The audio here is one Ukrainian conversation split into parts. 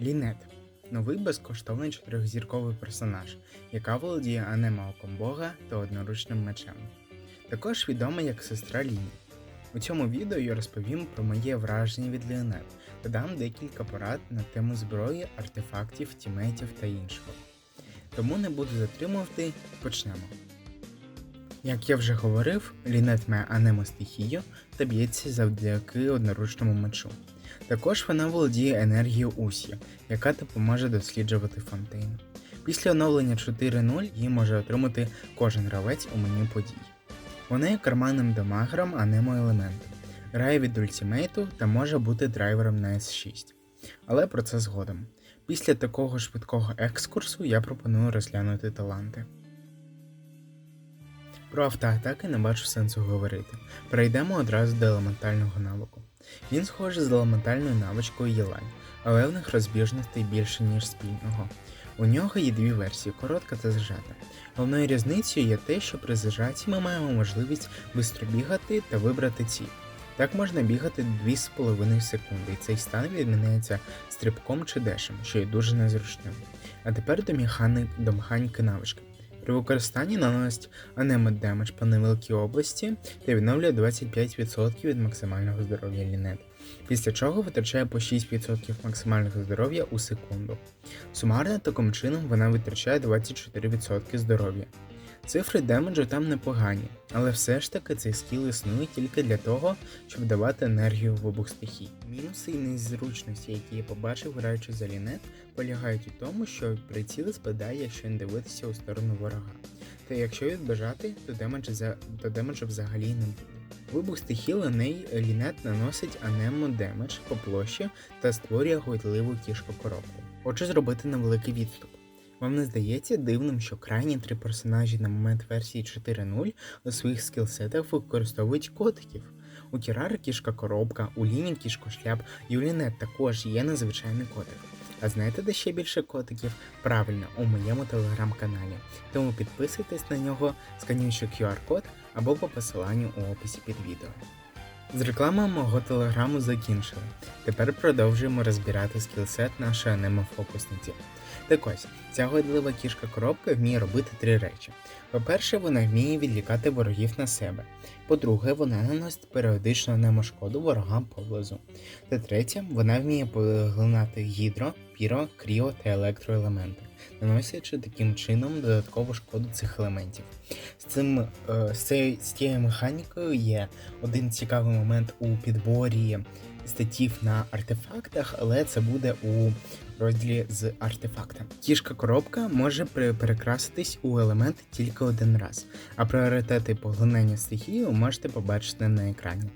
Лінет новий безкоштовний чотирьохзірковий персонаж, яка володіє анема-оком бога та одноручним мечем. Також відома як сестра Ліні. У цьому відео я розповім про моє враження від Лінет та дам декілька порад на тему зброї, артефактів, тімейтів та іншого. Тому не буду затримувати, почнемо. Як я вже говорив, Лінет має анемо стихію та б'ється завдяки одноручному мечу. Також вона володіє енергією Усі, яка допоможе досліджувати фонтейн. Після оновлення 4.0 її може отримати кожен гравець у меню подій. Вона є карманним дамагером анемо елементу, грає від ультимейту та може бути драйвером на S6. Але про це згодом. Після такого швидкого екскурсу я пропоную розглянути таланти. Про автоатаки не бачу сенсу говорити. Перейдемо одразу до елементального навику. Він схожий з елементальною навичкою Єлань, але в них розбіжностей більше, ніж спільного. У нього є дві версії коротка та зажата. Головною різницею є те, що при зажаті ми маємо можливість швидко бігати та вибрати ціль. Так можна бігати 2,5 секунди, і цей стан відміняється стрибком чи дешем, що є дуже незручним. А тепер до, механіки навички. При використанні наносить анемо демедж по невеликій області та відновлює 25% від максимального здоров'я лінет, після чого витрачає по 6% максимального здоров'я у секунду. Сумарно таким чином вона витрачає 24% здоров'я. Цифри демеджу там непогані, але все ж таки цей скіл існує тільки для того, щоб давати енергію в обох стихій. Мінуси і незручності, які я побачив, граючи за лінет, полягають у тому, що приціл спадає, якщо не дивитися у сторону ворога. Та якщо відбежати, то демеджу, то демеджу взагалі не буде. Вибух стихій Леней лінет наносить анемо демедж по площі та створює гойдливу кішку коробку. Хочу зробити невеликий відступ. Вам не здається дивним, що крайні три персонажі на момент версії 4.0 у своїх скілсетах використовують котиків. У Кірара кішка коробка, у Ліні кішкошляп і у Лінет також є незвичайний котик. А знаєте, де ще більше котиків? Правильно, у моєму телеграм-каналі. Тому підписуйтесь на нього, скануючи QR-код або по посиланню у описі під відео. З реклами мого телеграму закінчили. Тепер продовжуємо розбирати скілсет нашої анемо-фокусниці. Так ось, ця годлива кішка коробка вміє робити три речі. По-перше, вона вміє відлікати ворогів на себе. По-друге, вона наносить періодично немошкоду ворогам поблизу. Та третє, вона вміє поглинати гідро, піро, кріо та електроелементи, наносячи таким чином додаткову шкоду цих елементів. З цим е, з, цією, з цією механікою є один цікавий момент у підборі статів на артефактах, але це буде у розділі з артефактами. Кішка коробка може перекраситись у елемент тільки один раз, а пріоритети поглинання стихії ви можете побачити на екрані.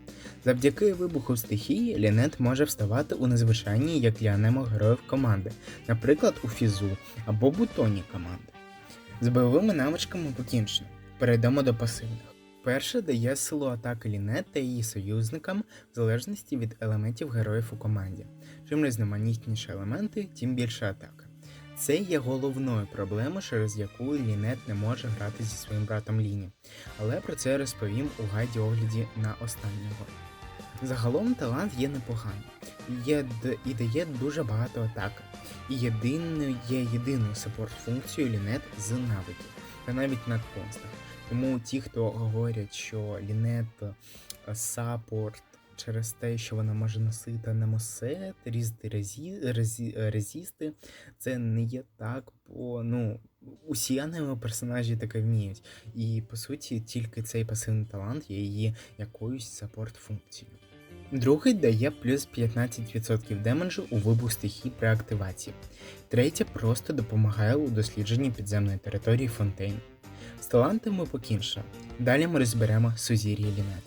Завдяки вибуху стихії Лінет може вставати у незвичайні як для анемо героїв команди, наприклад, у фізу або бутоні команди. З бойовими навичками покінчено. Перейдемо до пасивних. Перше дає силу атаки Лінет та її союзникам в залежності від елементів героїв у команді. Чим різноманітніші елементи, тим більше атака. Це є головною проблемою, через яку Лінет не може грати зі своїм братом Ліні, але про це розповім у гайді огляді на останнього. Загалом талант є непоганий є, і дає дуже багато атак, і єдиною є єдиною саппорт-функцією Лінет з навиків, та навіть на констах. Тому ті, хто говорять, що Лінет саппорт через те, що вона може носити немосет, різти резі, резі, резісти, це не є так, бо ну. Усі анime персонажі таке вміють. І по суті, тільки цей пасивний талант є її якоюсь саппорт-функцією. Другий дає плюс 15% демеджу у вибух стихій при активації. Третє просто допомагає у дослідженні підземної території Фонтейн. З талантами покінчено. Далі ми розберемо Сузір'я Лінет.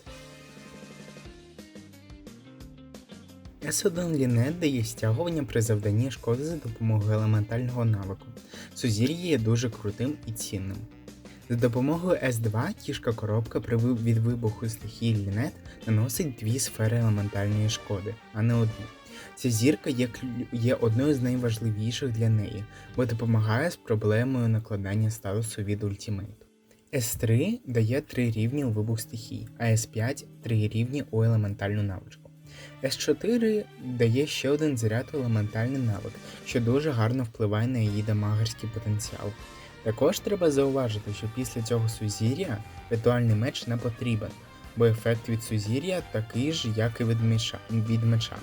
С1 Лінет дає стягування при завданні шкоди за допомогою елементального навику. Сузір'я є дуже крутим і цінним. За допомогою S2 кішка коробка від вибуху стихії Лінет наносить дві сфери елементальної шкоди, а не одну. Ця зірка є одною з найважливіших для неї, бо допомагає з проблемою накладання статусу від ультимейту. S3 дає 3 рівні у вибух стихій, а S5 3 рівні у елементальну навичку. С4 дає ще один заряд у елементальний навик, що дуже гарно впливає на її дамагерський потенціал. Також треба зауважити, що після цього сузір'я ритуальний меч не потрібен, бо ефект від сузір'я такий ж, як і від меча, від меча.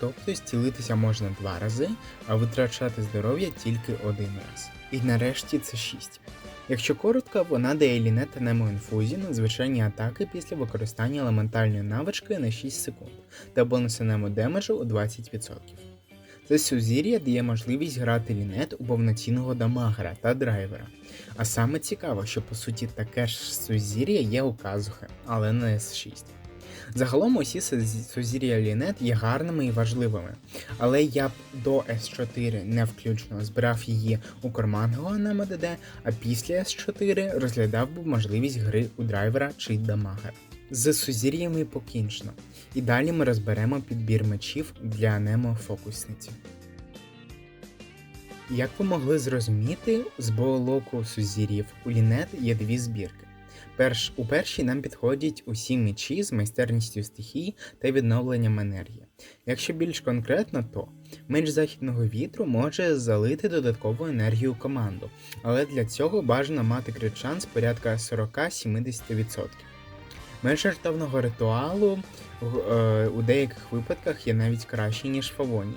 Тобто зцілитися можна два рази, а витрачати здоров'я тільки один раз. І нарешті це 6. Якщо коротко, вона дає лінет та на звичайні атаки після використання елементальної навички на 6 секунд та бонуси нему демеджу у 20%. Це сузір'я дає можливість грати лінет у повноцінного дамагера та драйвера. А саме цікаво, що по суті таке ж сузір'я є у Казухи, але не С6. Загалом усі сузір'я лінет є гарними і важливими, але я б до С4 не включно збирав її у карманного на МДД, а після С4 розглядав би можливість гри у драйвера чи дамагера. З сузір'ями покінчено. І далі ми розберемо підбір мечів для Немо фокусниці. Як ви могли зрозуміти, з боолоку сузір'їв у лінет є дві збірки. Перш, У першій нам підходять усі мечі з майстерністю стихій та відновленням енергії. Якщо більш конкретно, то меч західного вітру може залити додаткову енергію команду, але для цього бажано мати крит шанс порядка 40-70%. Меч жартовного ритуалу е, у деяких випадках є навіть кращий, ніж Фавоній.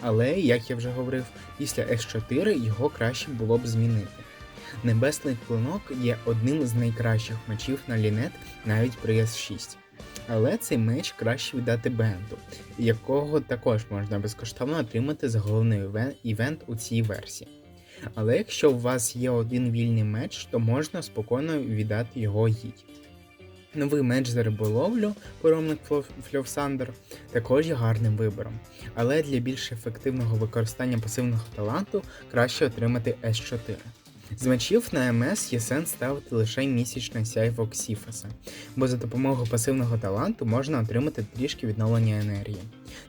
Але, як я вже говорив, після С4 його краще було б змінити. Небесний клинок є одним з найкращих мечів на лінет навіть при С6. Але цей меч краще віддати бенду, якого також можна безкоштовно отримати за головний івент у цій версії. Але якщо у вас є один вільний меч, то можна спокійно віддати його їй. Новий меч за риболовлю, поромник Фльовсандер, також є гарним вибором. Але для більш ефективного використання пасивного таланту краще отримати С4. З мечів на МС є сенс ставити лише місячне сяйво Ксіфаса, бо за допомогою пасивного таланту можна отримати трішки відновлення енергії.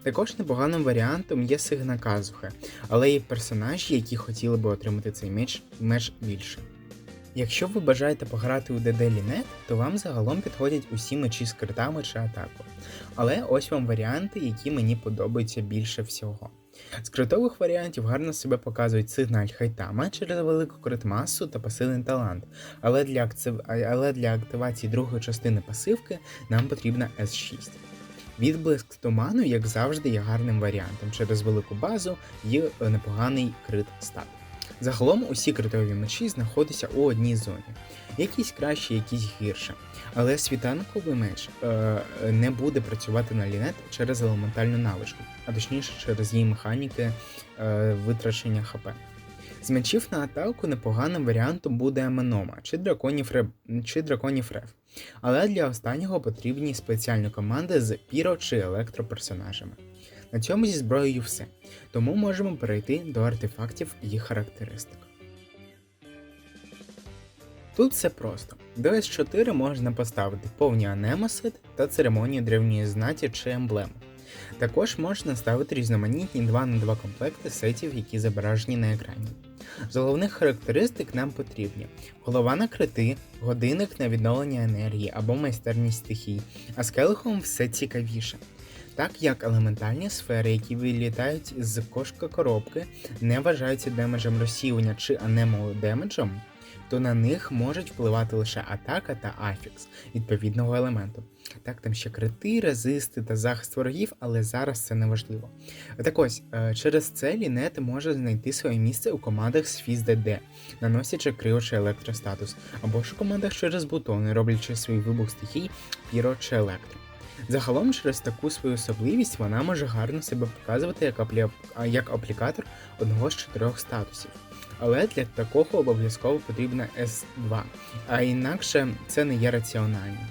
Також непоганим варіантом є Сигна Казухи, але є персонажі, які хотіли би отримати цей меч меч більше. Якщо ви бажаєте пограти у ДД Лінет, то вам загалом підходять усі мечі з критами чи атаку. Але ось вам варіанти, які мені подобаються більше всього. З критових варіантів гарно себе показують сигналь Хайтама через велику критмасу та пасивний талант, але для, актив... але для активації другої частини пасивки нам потрібна S6. Відблиск туману, як завжди, є гарним варіантом через велику базу і непоганий крит стат. Загалом усі критові мечі знаходяться у одній зоні, якісь краще, якісь гірше. Але світанковий меч е, не буде працювати на лінет через елементальну навичку, а точніше через її механіки е, витрачення ХП. З мечів на атаку непоганим варіантом буде Аменома чи драконів Рев, чи драконів Рев. Але для останнього потрібні спеціальні команди з піро чи електроперсонажами. На цьому зі зброєю все, тому можемо перейти до артефактів і характеристик. Тут все просто. До С4 можна поставити повні анемосит та церемонію древньої знаті чи емблему. Також можна ставити різноманітні 2 на 2 комплекти сетів, які зображені на екрані. З головних характеристик нам потрібні голова на крити, годинник на відновлення енергії або майстерність стихій, а з келихом все цікавіше. Так як елементальні сфери, які вилітають з кошка коробки, не вважаються демеджем розсіювання чи анемо демеджем, то на них можуть впливати лише атака та афікс відповідного елементу. Так, там ще крити, резисти та захист ворогів, але зараз це не важливо. Так ось, е, через це лінет може знайти своє місце у командах з FISDD, наносячи крио електростатус, або ж у командах через бутони, роблячи свій вибух стихій, піро чи електро. Загалом, через таку свою особливість вона може гарно себе показувати як, аплі... як аплікатор одного з чотирьох статусів. Але для такого обов'язково потрібна S2, а інакше це не є раціональним.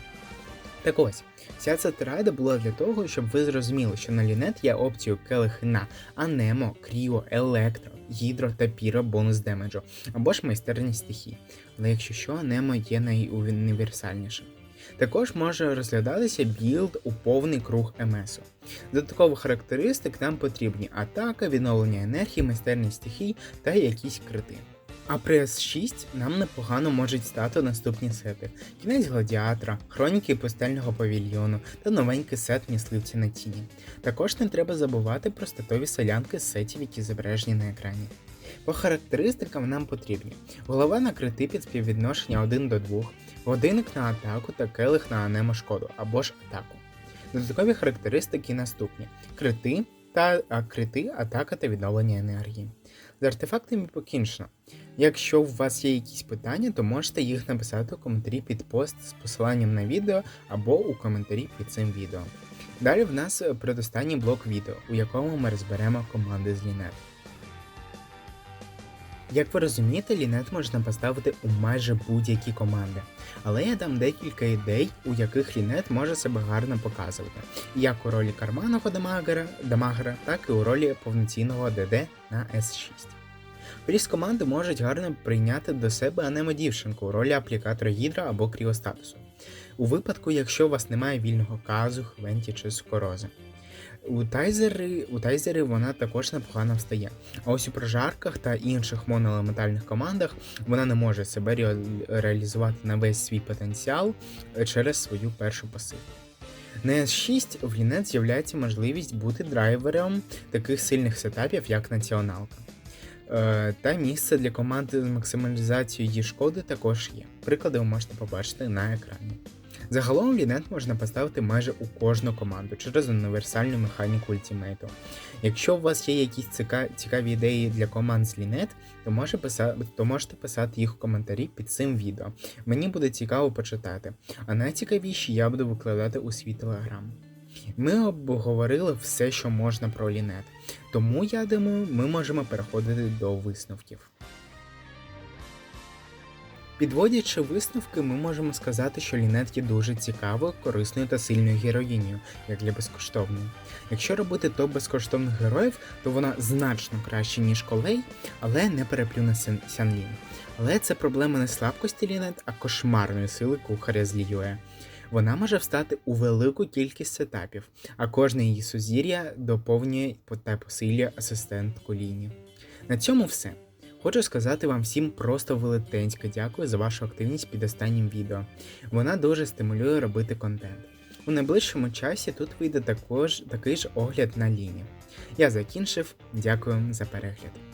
Так ось, вся ця тирада була для того, щоб ви зрозуміли, що на лінет є опцію келихи на Анемо, Кріо, Електро, Гідро та Піро бонус демеджу, або ж майстерність стихій. Але якщо що, Анемо є найуніверсальнішим. Також може розглядатися білд у повний круг МСу. Додаткових характеристик нам потрібні атака, відновлення енергії, майстерність стихій та якісь крити. А при S6 нам непогано можуть стати наступні сети: кінець гладіатора, хроніки пустельного павільйону та новенький сет мисливці на тіні. Також не треба забувати про статові солянки з сетів, які зображені на екрані. По характеристикам нам потрібні голова на крити під співвідношення 1 до 2, годинник на атаку та келих на анемо шкоду або ж атаку. Додаткові характеристики наступні: крити та а, крити, атака та відновлення енергії. З артефактами покінчено. Якщо у вас є якісь питання, то можете їх написати у коментарі під пост з посиланням на відео або у коментарі під цим відео. Далі в нас е, предостанній блок відео, у якому ми розберемо команди з Лінет. Як ви розумієте, лінет можна поставити у майже будь-які команди. Але я дам декілька ідей, у яких лінет може себе гарно показувати, як у ролі карманного дамагера, дамагера, так і у ролі повноцінного ДД на S6. Пріс команди можуть гарно прийняти до себе анемо дівчинку у ролі аплікатора гідра або кріостатусу. У випадку, якщо у вас немає вільного казу, хвенті чи скорози. У тайзери, у тайзери вона також непогано встає. А ось у прожарках та інших моноелементальних командах вона не може себе ре- реалізувати на весь свій потенціал е, через свою першу пасиву. На S6 в Лінет з'являється можливість бути драйвером таких сильних сетапів, як націоналка. Е, Та місце для команди з максималізацією її шкоди також є. Приклади ви можете побачити на екрані. Загалом лінет можна поставити майже у кожну команду через універсальну механіку ультимейту. Якщо у вас є якісь цікаві ідеї для команд з лінет, то, може писа- то можете писати їх у коментарі під цим відео. Мені буде цікаво почитати. А найцікавіші я буду викладати у свій телеграм. Ми обговорили все, що можна про лінет, тому я думаю, ми можемо переходити до висновків. Підводячи висновки, ми можемо сказати, що Лінет є дуже цікавою, корисною та сильною героїнею, як для безкоштовної. Якщо робити топ безкоштовних героїв, то вона значно краще, ніж колей, але не переплюне Сянлін. Але це проблема не слабкості Лінет, а кошмарної сили кухаря з Ліюе. Вона може встати у велику кількість сетапів, а кожне її сузір'я доповнює та посилює асистентку Ліні. На цьому все. Хочу сказати вам всім просто велетенське дякую за вашу активність під останнім відео. Вона дуже стимулює робити контент. У найближчому часі тут вийде також такий ж огляд на ліні. Я закінчив, дякую за перегляд.